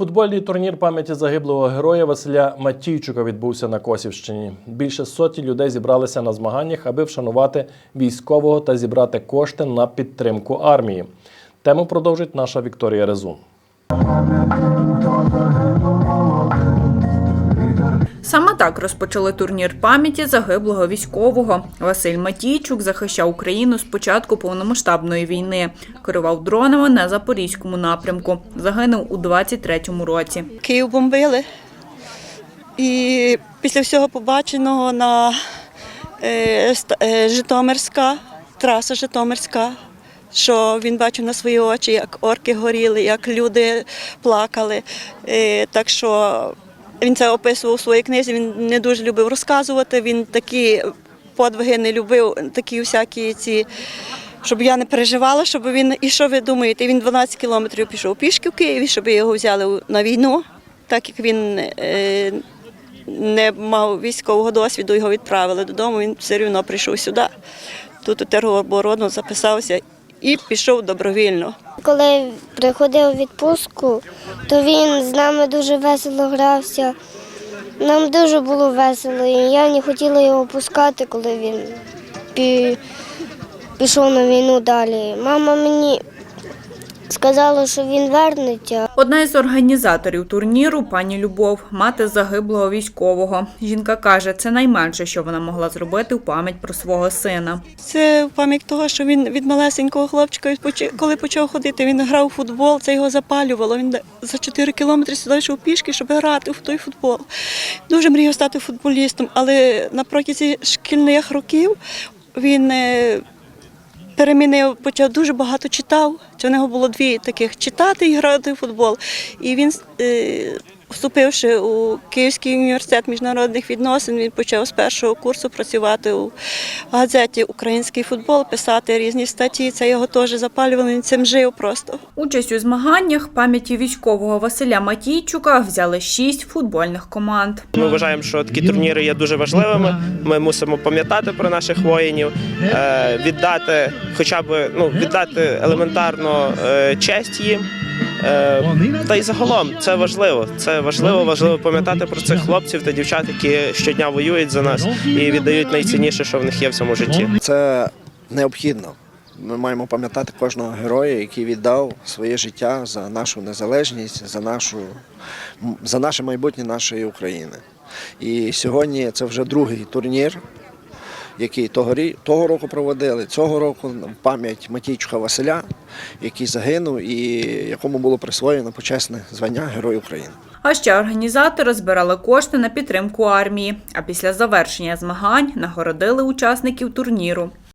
Футбольний турнір пам'яті загиблого героя Василя Матійчука відбувся на Косівщині. Більше сотні людей зібралися на змаганнях, аби вшанувати військового та зібрати кошти на підтримку армії. Тему продовжить наша Вікторія Резун. Саме так розпочали турнір пам'яті загиблого військового. Василь Матійчук захищав Україну з початку повномасштабної війни. Керував дронами на запорізькому напрямку. Загинув у 23-му році. Київ бомбили. І після всього побаченого на е, е, Житомирська, траса Житомирська, що він бачив на свої очі, як орки горіли, як люди плакали. Е, так що він це описував у своїй книзі. Він не дуже любив розказувати. Він такі подвиги не любив, такі всякі ці. Щоб я не переживала, щоб він. І що ви думаєте? Він 12 кілометрів пішов пішки в Києві, щоб його взяли на війну, так як він е, не мав військового досвіду, його відправили додому. Він все одно прийшов сюди. Тут у тероборону записався і пішов добровільно. Коли приходив у відпустку, то він з нами дуже весело грався. Нам дуже було весело, і я не хотіла його пускати, коли він пішов на війну далі. Мама мені сказала, що він вернеться, Одна із організаторів турніру пані Любов, мати загиблого військового. Жінка каже, це найменше, що вона могла зробити в пам'ять про свого сина. Це пам'ять того, що він від малесенького хлопчика, коли почав ходити, він грав у футбол, це його запалювало. Він за 4 кілометри сюди йшов пішки, щоб грати в той футбол. Дуже мріяв стати футболістом, але на протязі шкільних років він е, перемінив, почав дуже багато читав. Це в нього було дві таких читати і грати в футбол. І він, е, вступивши у Київський університет міжнародних відносин, він почав з першого курсу працювати у газеті Український футбол, писати різні статті. Це його теж запалювало, він цим жив просто. Участь у змаганнях пам'яті військового Василя Матійчука взяли шість футбольних команд. Ми вважаємо, що такі турніри є дуже важливими. Ми мусимо пам'ятати про наших воїнів, е, віддати, хоча б ну віддати елементарно е, честь їм. Е, Та й загалом це важливо. Це важливо, важливо пам'ятати про цих хлопців та дівчат, які щодня воюють за нас і віддають найцінніше, що в них є в цьому житті. Це необхідно. Ми маємо пам'ятати кожного героя, який віддав своє життя за нашу незалежність, за нашу за наше майбутнє нашої України. І сьогодні це вже другий турнір, який того, того року проводили. Цього року в пам'ять Матійчука Василя, який загинув і якому було присвоєно почесне звання Герой України. А ще організатори збирали кошти на підтримку армії. А після завершення змагань нагородили учасників турніру.